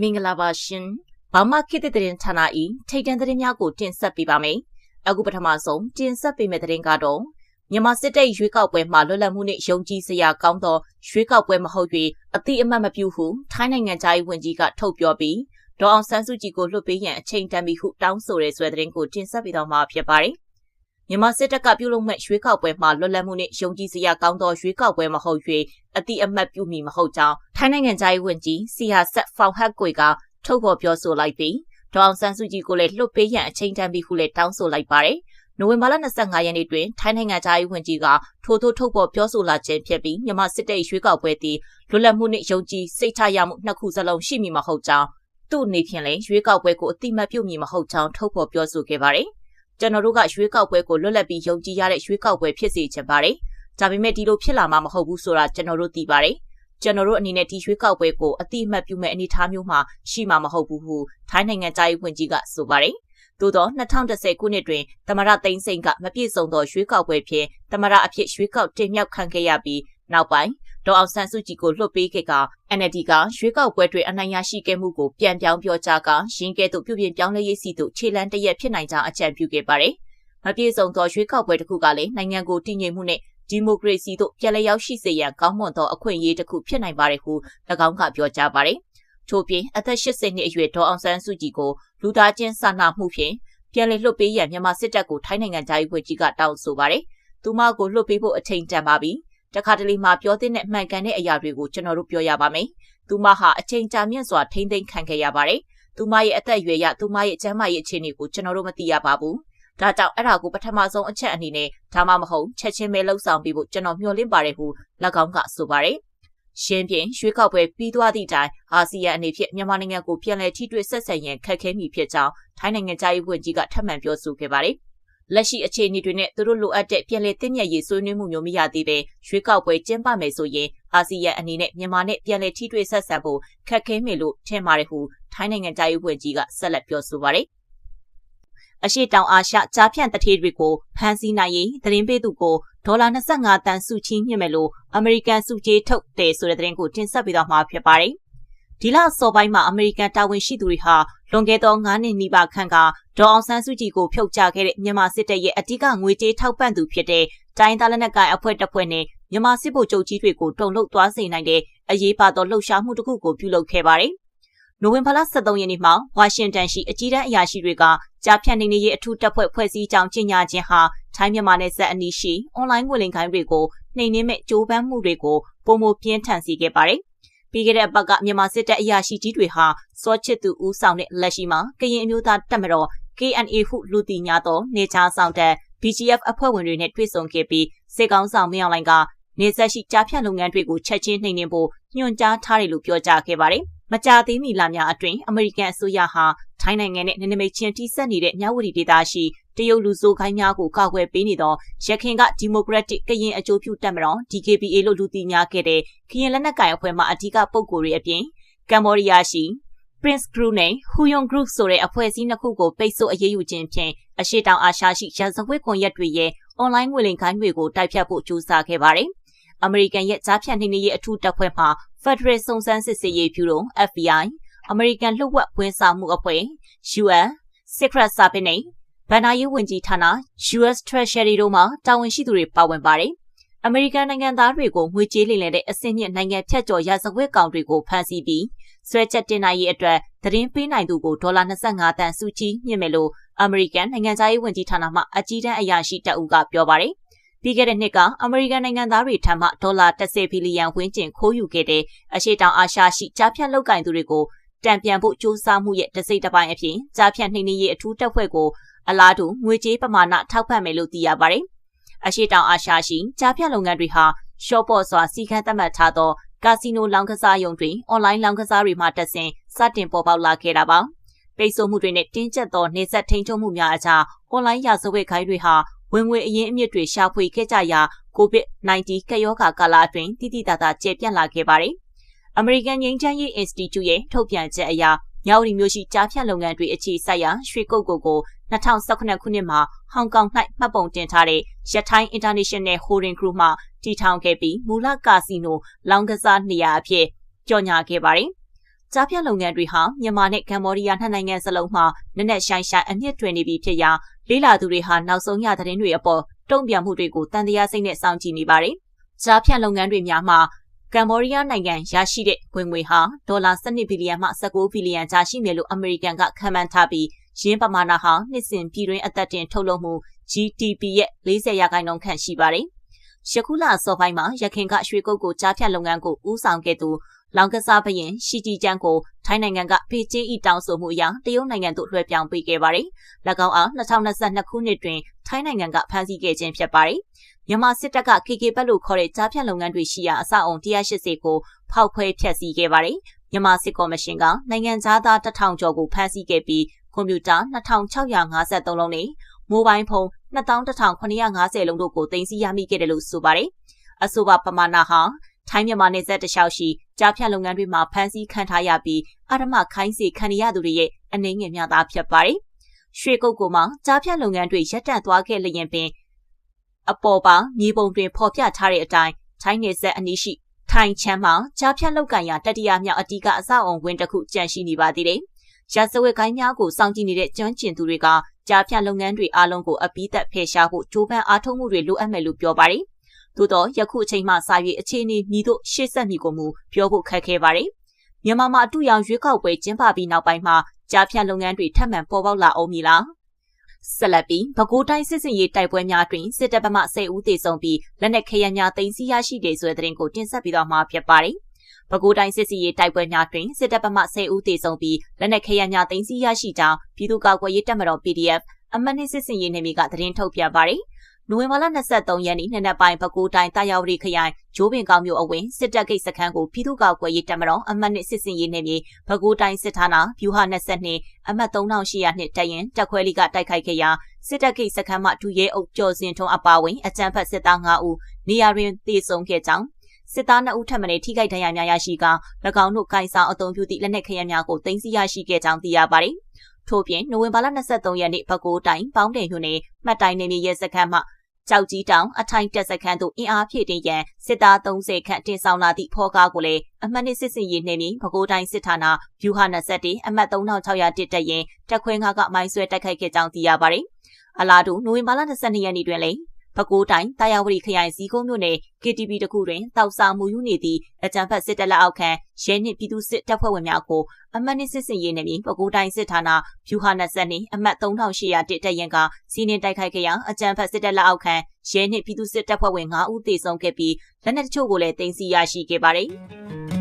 မင်္ဂလာပါရှင်ဘာမခေတ်တဲ့တဲ့ဌာနဤထိတ်တန့်သတင်းများကိုတင်ဆက်ပေးပါမယ်အခုပထမဆုံးတင်ဆက်ပေးမယ့်သတင်းကတော့မြန်မာစစ်တပ်ရွေးကောက်ပွဲမှာလွတ်လပ်မှုနဲ့ယုံကြည်စရာကောင်းသောရွေးကောက်ပွဲမဟုတ်၍အတိအမှတ်မပြုဟုထိုင်းနိုင်ငံသားရေးဝန်ကြီးကထုတ်ပြောပြီးဒေါအောင်ဆန်းစုကြည်ကိုလွှတ်ပေးရန်အချိန်တန်ပြီဟုတောင်းဆိုရဲဆိုတဲ့သတင်းကိုတင်ဆက်ပေးတော့မှာဖြစ်ပါတယ် မြန်မာစစ်တပ်ကပြုလုပ်မဲ့ရွေးကောက်ပွဲမှာလွတ်လပ်မှုနဲ့ယုံကြည်စရာကောင်းသောရွေးကောက်ပွဲမဟုတ်၍အတိအမှတ်ပြုမည်မဟုတ်ကြောင်းထိုင်းနိုင်ငံသားရေးဝန်ကြီးစီဟာဆက်ဖောင်ဟတ်ကွေကထုတ်ဖော်ပြောဆိုလိုက်ပြီးဒေါအောင်ဆန်းစုကြည်ကိုလည်းလွှတ်ပေးရန်အချိန်တန်ပြီဟုလည်းတောင်းဆိုလိုက်ပါတယ်။နိုဝင်ဘာလ25ရက်နေ့တွင်ထိုင်းနိုင်ငံသားရေးဝန်ကြီးကထိုးထိုးထုတ်ဖော်ပြောဆိုလာခြင်းဖြစ်ပြီးမြန်မာစစ်တပ်ရွေးကောက်ပွဲသည်လွတ်လပ်မှုနှင့်ယုံကြည်စိတ်ချရမှုနှစ်ခုစလုံးရှိမည်မဟုတ်ကြောင်းသူ့အနေဖြင့်လည်းရွေးကောက်ပွဲကိုအတိမတ်ပြုမည်မဟုတ်ကြောင်းထုတ်ဖော်ပြောဆိုခဲ့ပါတယ်။ ကျွန်တော်တို့ကရွေးကောက်ပွဲကိုလွတ်လပ်ပြီးယုံကြည်ရတဲ့ရွေးကောက်ပွဲဖြစ်စေချင်ပါတယ်။ဒါပေမဲ့ဒီလိုဖြစ်လာမှာမဟုတ်ဘူးဆိုတာကျွန်တော်တို့သိပါတယ်။ကျွန်တော်တို့အနေနဲ့ဒီရွေးကောက်ပွဲကိုအတိအမှတ်ပြုမဲ့အနေအထားမျိုးမှာရှိမှာမဟုတ်ဘူးဟုထိုင်းနိုင်ငံသားရေးဝန်ကြီးကဆိုပါတယ်။သို့သော2010ခုနှစ်တွင်သမရသိန်းစိန်ကမပြည့်စုံသောရွေးကောက်ပွဲဖြင့်သမရအဖြစ်ရွေးကောက်တင်မြှောက်ခံခဲ့ရပြီး နောက်ပိုင်းဒေါအောင်ဆန်းစုကြည်ကိုလွှတ်ပေးခဲ့က NLD ကရွေးကောက်ပွဲတွင်အနိုင်ရရှိခဲ့မှုကိုပြန်ပြောင်းပြောကြားကရင်းကဲ့သို့ပြုပြင်ပြောင်းလဲရေးစီသို့ခြေလှမ်းတရက်ဖြစ်နိုင်ကြောင်းအကြံပြုခဲ့ပါတယ်။မပြည့်စုံသောရွေးကောက်ပွဲတစ်ခုကလည်းနိုင်ငံကိုတည်ငြိမ်မှုနဲ့ဒီမိုကရေစီတို့ပြည်လျောက်ရှိစေရန်ကောင်းမွန်သောအခွင့်အရေးတစ်ခုဖြစ်နိုင်ပါတယ်ဟု၎င်းကပြောကြားပါတယ်။ထို့ပြင်အသက်80နှစ်အရွယ်ဒေါအောင်ဆန်းစုကြည်ကိုလူသားချင်းစာနာမှုဖြင့်ပြန်လည်လွှတ်ပေးရန်မြန်မာစစ်တပ်ကိုထိုင်းနိုင်ငံသားရေးဝန်ကြီးကတောင်းဆိုပါတယ်။သူမကိုလွှတ်ပေးဖို့အချိန်တန်ပါပြီ။ တခါတလေမှပြောတဲ့နဲ့မှန်ကန်တဲ့အရာတွေကိုကျွန်တော်တို့ပြောရပါမယ်။သူမဟာအချိန်ကြာမြင့်စွာထိမ့်သိမ်းခံခဲ့ရပါတယ်။သူမရဲ့အသက်အရွယ်ရသူမရဲ့ကျန်းမာရေးအခြေအနေကိုကျွန်တော်တို့မသိရပါဘူး။ဒါကြောင့်အဲ့ဒါကိုပထမဆုံးအချက်အနေနဲ့ဒါမှမဟုတ်ချက်ချင်းပဲလှုပ်ဆောင်ပြီးဖို့ကျွန်တော်မျှော်လင့်ပါတယ်ဟု၎င်းကဆိုပါတယ်။ရှင်းပြင်းရွှေကောက်ပွဲပြီးသွားသည့်တိုင်အာဆီယံအနေဖြင့်မြန်မာနိုင်ငံကိုပြန်လည်ထိတွေ့ဆက်ဆံရန်ခက်ခဲမိဖြစ်ကြောင်းထိုင်းနိုင်ငံသားရေးဝန်ကြီးကထပ်မံပြောဆိုခဲ့ပါတယ်။ လက်ရှိအခြေအနေတွေနဲ့သူတို့လိုအပ်တဲ့ပြည်လည်တည်မြဲရေးဆွေးနွေးမှုမျိုးမရသေးပဲရွှေကောက်ပွဲကျင်းပမယ်ဆိုရင်အာဆီယံအနေနဲ့မြန်မာနဲ့ပြည်လည်ထိတွေ့ဆက်ဆံဖို့ခက်ခဲမယ်လို့ထင်ပါတယ်ဟုထိုင်းနိုင်ငံသားရေးဝန်ကြီးကဆက်လက်ပြောဆိုပါတယ်အရှိတောင်အာရှကြားဖြန့်တထေးတွေကိုဖမ်းဆီးနိုင်ရေးသတင်းပေးသူကိုဒေါ်လာ25တန်စုချင်းမြင့်မယ်လို့အမေရိကန်စုကြေးထုတ်တယ်ဆိုတဲ့သတင်းကိုတင်ဆက်ပေးတော့မှာဖြစ်ပါတယ်။ဒီလစောပိုင်းမှာအမေရိကန်တာဝန်ရှိသူတွေဟာ လွန်ခဲ့သော9နှစ်နီးပါးခန့်ကဒေါ်အောင်ဆန်းစုကြည်ကိုဖြုတ်ချခဲ့တဲ့မြန်မာစစ်တပ်ရဲ့အ धिक ငွေကြေးထောက်ပံ့သူဖြစ်တဲ့တိုင်းသားလက်နက်ကိုင်အဖွဲ့တပ်ဖွဲ့နဲ့မြန်မာစစ်ဗိုလ်ချုပ်ကြီးတွေကိုတုံ့လှုပ်သွားစေနိုင်တဲ့အရေးပါသောလှုပ်ရှားမှုတစ်ခုကိုပြုလုပ်ခဲ့ပါတယ်။နိုဝင်ဘာလ23ရက်နေ့မှာဝါရှင်တန်ရှိအကြီးတန်းအရာရှိတွေကကြားဖြတ်နေနေရေးအထူးတပ်ဖွဲ့ဖွဲ့စည်းကြောင်းကြေညာခြင်းဟာထိုင်းမြန်မာနယ်စပ်အနီးရှိအွန်လိုင်းငွေလိမ်ခိုင်းတွေကိုနှိမ်နင်းမဲ့ကြိုးပမ်းမှုတွေကိုပုံမပြင်းထန်စေခဲ့ပါတယ်။ ပြီးခဲ့တဲ့အပတ်ကမြန်မာစစ်တပ်အရာရှိကြီးတွေဟာစောချစ်သူဦးဆောင်တဲ့လက်ရှိမှာကရင်အမျိုးသားတပ်မတော် KNA ဟုလူတီညာသောနေချာဆောင်တဲ့ BGF အဖွဲ့ဝင်တွေနဲ့တွေ့ဆုံခဲ့ပြီးစစ်ကောင်ဆောင်မင်းအောင်လိုင်ကနေဆက်ရှိကြားဖြတ်လုပ်ငန်းတွေကိုချက်ချင်းနှိမ်နင်းဖို့ညွှန်ကြားထားတယ်လို့ပြောကြားခဲ့ပါတယ်။မကြာသေးမီလများအတွင်းအမေရိကန်အစိုးရဟာထိုင်းနိုင်ငံနဲ့နနမိတ်ချင်းထိစပ်နေတဲ့မြဝတီဒေသရှိ တရုတ်လူဆိုးခိုင်းများကိုကာကွယ်ပေးနေသောရခိုင်ကဒီမိုကရက်တစ်ကရင်အကျိုးပြုတပ်မတော် DKBA လို့လူသိများခဲ့တဲ့ကရင်လက်နက်ကိုင်အဖွဲ့မှအထူးပုဂ္ဂိုလ်တွေအပြင်ကမ္ဘောဒီးယားရှိ Prince Group နဲ့ Huyon Group ဆိုတဲ့အဖွဲ့အစည်းနှစ်ခုကိုပိတ်ဆို့အရေးယူခြင်းဖြင့်အရှိတောင်အာရှရှိရာဇဝတ်ကွန်ရက်တွေရဲ့အွန်လိုင်းငွေလိမ်ခိုင်းတွေကိုတိုက်ဖြတ်ဖို့ကြိုးစားခဲ့ပါတယ်။အမေရိကန်ရဲ့ကြားဖြတ်နှိမ့်နေရေးအထူးတပ်ဖွဲ့မှ Federal စုံစမ်းစစ်ဆေးရေးဗျူရို FBI အမေရိကန်လှုပ်ဝက်ဝန်ဆောင်မှုအဖွဲ့ UN Secret Service နဲ့ ဗန်နာရေးဝန်ကြီးဌာန US Treasury တို့မှတာဝန်ရှိသူတွေပါဝင်ပါတယ်။အမေရိကန်နိုင်ငံသားတွေကိုငွေကြေးလိမ်လည်တဲ့အဆင့်မြင့်နိုင်ငံဖြတ်ကျော်ရာဇဝတ်ကောင်တွေကိုဖမ်းဆီးပြီးဆွဲချက်တင်နိုင်ရေးအတွက်သတင်းပေးနိုင်သူကိုဒေါ်လာ25တန်စုချီးမြင့်မယ်လို့အမေရိကန်နိုင်ငံသားရေးဝန်ကြီးဌာနမှအကြီးတန်းအရာရှိတအုပ်ကပြောပါတယ်။ပြီးခဲ့တဲ့နှစ်ကအမေရိကန်နိုင်ငံသားတွေထံမှဒေါ်လာ10ဘီလီယံဝန်းကျင်ခိုးယူခဲ့တဲ့အရှိတောင်အာရှရှိကြားဖြတ်လောက်ကင်သူတွေကိုတံပြန်ဖို့စ조사မှုရဲ့တစိမ့်တစ်ပိုင်းအဖြစ်ကြားဖြတ်နှိမ့်နေရေးအထူးတပ်ဖွဲ့ကို အလားတူငွေကြေးပမာဏထောက်ပံ့မယ်လို့သိရပါတယ်။အရှိတောင်အာရှရှိကြားဖြတ်လုပ်ငန်းတွေဟာရှော့ပေါ့စွာစီကံသတ်မှတ်ထားသောကာစီနိုလောင်းကစားရုံတွေအွန်လိုင်းလောင်းကစားတွေမှတက်ဆင်စတင်ပေါ်ပေါက်လာခဲ့တာပါ။ပိတ်ဆို့မှုတွေနဲ့တင်းကျပ်သောနေဆက်ထိန်ချုံမှုများအကြားအွန်လိုင်းရာဇဝတ်ခိုင်းတွေဟာဝင်ငွေအရင်းအမြစ်တွေရှာဖွေခဲ့ကြရာ COVID-19 ကပ်ရောဂါကာလအတွင်းတိတိတသာကျေပြန့်လာခဲ့ပါတယ်။ American ငြိမ်းချမ်းရေး Institute ရဲ့ထုတ်ပြန်ချက်အရ မြောက်ရီမျိုးရှိကြားဖြတ်လုပ်ငန်းတွေအခြေစိုက်ရာရွှေကုတ်ကိုကို2018ခုနှစ်မှာဟောင်ကောင်၌မှတ်ပုံတင်ထားတဲ့ရထိုင်း International Holding Group မှတည်ထောင်ခဲ့ပြီးမူလကာစီနိုလောင်းကစားနေရာအဖြစ်ကြော်ညာခဲ့ပါတယ်။ကြားဖြတ်လုပ်ငန်းတွေဟာမြန်မာနဲ့ကမ္ဘောဒီးယားနှစ်နိုင်ငံစလုံးမှာနက်နက်ရှိုင်းရှိုင်းအမြင့်တွင်နေပြီဖြစ်ရာလေးလာသူတွေဟာနောက်ဆုံးရသတင်းတွေအပေါ်တုံ့ပြန်မှုတွေကိုတန်တရားစိတ်နဲ့စောင့်ကြည့်နေပါတယ်။ကြားဖြတ်လုပ်ငန်းတွေများမှာ ကမ္ဘောဒီးယားနိုင်ငံရရှိတဲ့ဝင်ငွေဟာဒေါ်လာ12ဘီလီယံမှ19ဘီလီယံကြားရှိမယ်လို့အမေရိကန်ကခန့်မှန်းထားပြီးရင်းပမာဏဟာနှစ်စဉ်ပြည်တွင်းအသက်တင်ထုတ်လုပ်မှု GDP ရဲ့40ရာခိုင်နှုန်းခန့်ရှိပါတယ်။ယခုလအစောပိုင်းမှာရခိုင်ကရွှေကုတ်ကိုကြားဖြတ်လုပ်ငန်းကိုဦးဆောင်ခဲ့သူလောင်ကစားဘရင်ရှီတီကျန်းကိုထိုင်းနိုင်ငံကဖေကျင်းဤတောင်းဆိုမှုအရတရုတ်နိုင်ငံသို့လွှဲပြောင်းပေးခဲ့ပါတယ်။၎င်းအား2022ခုနှစ်တွင် ထိုင်းနိုင်ငံကဖမ်းဆီးခဲ့ခြင်းဖြစ်ပါတယ်။မြန်မာစစ်တပ်က KK ဘက်လို့ခေါ်တဲ့ကြားဖြတ်လုပ်ငန်းတွေရှိရာအဆောက်အုံ180ကိုဖောက်ခွဲဖျက်ဆီးခဲ့ပါတယ်။မြန်မာစစ်ကော်မရှင်ကနိုင်ငံသား1000ကျော်ကိုဖမ်းဆီးခဲ့ပြီးကွန်ပျူတာ2653လုံးနဲ့မိုဘိုင်းဖုန်း21950လုံးတို့ကိုတင်စီရမိခဲ့တယ်လို့ဆိုပါတယ်။အဆိုပါပမာဏဟာထိုင်းမြန်မာနယ်စပ်တလျှောက်ရှိကြားဖြတ်လုပ်ငန်းတွေမှာဖမ်းဆီးခံထားရပြီးအဓမ္မခိုင်းစေခံရသူတွေရဲ့အနေငယ်များသားဖြစ်ပါတယ်။ ရွှေကုတ်ကိုမှာကြားဖြတ်လုပ်ငန်းတွေရပ်တန့်သွားခဲ့လျင်ပင်အပေါ်ပါမြေပုံတွင်ဖော်ပြထားတဲ့အတိုင်းထိုင်းနယ်စပ်အနီးရှိထိုင်ချမ်းမှာကြားဖြတ်လောက်ကန်ရာတတိယမြောက်အတီးကအဆောက်အုံဝင်းတစ်ခုကြန့်ရှိနေပါသေးတယ်။ရာဇဝတ်ကိုင်းများကိုစောင့်ကြည့်နေတဲ့ကျွမ်းကျင်သူတွေကကြားဖြတ်လုပ်ငန်းတွေအားလုံးကိုအပိသက်ဖယ်ရှားဖို့ကြိုးပမ်းအားထုတ်မှုတွေလိုအပ်မယ်လို့ပြောပါတယ်။သို့တော့ယခုအချိန်မှစ၍အခြေအနေမြည်တို့ရှေ့ဆက်မိကိုမူပြောဖို့ခက်ခဲပါတယ်။မြန်မာမှာအတူရောင်ရွေးကောက်ပွဲကျင်းပပြီးနောက်ပိုင်းမှာ ကြားဖြတ်လုပ်ငန်းတွေထပ်မံပေါ်ပေါက်လာအောင်မည်လား။ဆက်လက်ပြီးပဲခူးတိုင်းစစ်စင်ရေးတိုက်ပွဲများတွင်စစ်တပ်ဗမာ10ဦးသေဆုံးပြီးလက်နက်ခဲယမ်းများတင်စီရရှိတဲ့ဆိုတဲ့သတင်းကိုတင်ဆက်ပြီးတော့မှာဖြစ်ပါတယ်။ပဲခူးတိုင်းစစ်စီရေးတိုက်ပွဲများတွင်စစ်တပ်ဗမာ10ဦးသေဆုံးပြီးလက်နက်ခဲယမ်းများတင်စီရရှိကြောင်းပြည်သူ့ကာကွယ်ရေးတပ်မတော် PDF အမတ်နှစ်စစ်စင်ရေးနေမီကသတင်းထုတ်ပြန်ပါတယ်။ နိုဝင်ဘာလ23ရက်နေ့နေ့နက်ပိုင်းပဲခူးတိုင်းတာယာဝတီခရိုင်ဂျိုးပင်ကောင်းမြို့အဝင်စစ်တပ်ဂိတ်စခန်းကိုပြည်သူ့ကာကွယ်ရေးတပ်မတော်အမှတ်နှစ်စစ်စင်ရေးနယ်မြေပဲခူးတိုင်းစစ်ဌာနဗျူဟာ22အမှတ်3800နှစ်တရင်တက်ခွဲလီကတိုက်ခိုက်ခဲ့ရာစစ်တပ်ဂိတ်စခန်းမှဒူရဲအုပ်ကျော်စင်ထုံးအပါဝင်အကြမ်းဖက်စစ်သား9ဦးနေရာတွင်တေဆုံးခဲ့ကြောင်းစစ်သား2ဦးထပ်မံထိခိုက်ဒဏ်ရာများရရှိက၎င်းတို့ကိုင်ဆောင်အုံပြုသည့်လက်နက်ခဲယမ်းများကိုတင်စီရရှိခဲ့ကြောင်းသိရပါတယ်။ ထို့ပြင်နိုဝင်ဘာလ23ရက်နေ့ပဲခူးတိုင်းပေါင်းတယ်မြို့နယ်မှတ်တိုင်းနယ်မြေရဲစခန်းမှကြောက်ကြီးတောင်အထိုင်တက်စခန်းသို့အင်အားဖြည့်တင်ရန်စစ်သား30ခန့်တင်ဆောင်လာသည့်ဖော်ကားကိုလည်းအမှတ်နှစ်စစ်စင်ရေးနှင့်ပဲခူးတိုင်းစစ်ဌာနဗျူဟာ21အမှတ်3601တက်ရင်တက်ခွင်းကားကမိုင်းဆွဲတိုက်ခိုက်ခဲ့ကြောင်းသိရပါတယ်။အလားတူနိုဝင်ဘာလ22ရက်နေ့တွင်လည်း ပဲခူးတိုင်းတာယာဝတီခရိုင်ဇီကုန်းမြို့နယ် KTV တခုတွင်တောက်စာမှုယူနေသည့်အကြံဖတ်စစ်တပ်လက်အောက်ခံရဲနှင့်ပြည်သူစစ်တပ်ဖွဲ့ဝင်များကိုအမှတ်နှစ်စစ်စင်ရေးနယ်မြေပဲခူးတိုင်းစစ်ဌာနဖြူဟာ20နှင့်အမှတ်3800တက်တက်ရင်ကစီးနင်းတိုက်ခိုက်ခဲ့ရာအကြံဖတ်စစ်တပ်လက်အောက်ခံရဲနှင့်ပြည်သူစစ်တပ်ဖွဲ့ဝင်9ဦးသေဆုံးခဲ့ပြီးလက်နက်တချို့ကိုလည်းတင်စီရရှိခဲ့ပါတယ်။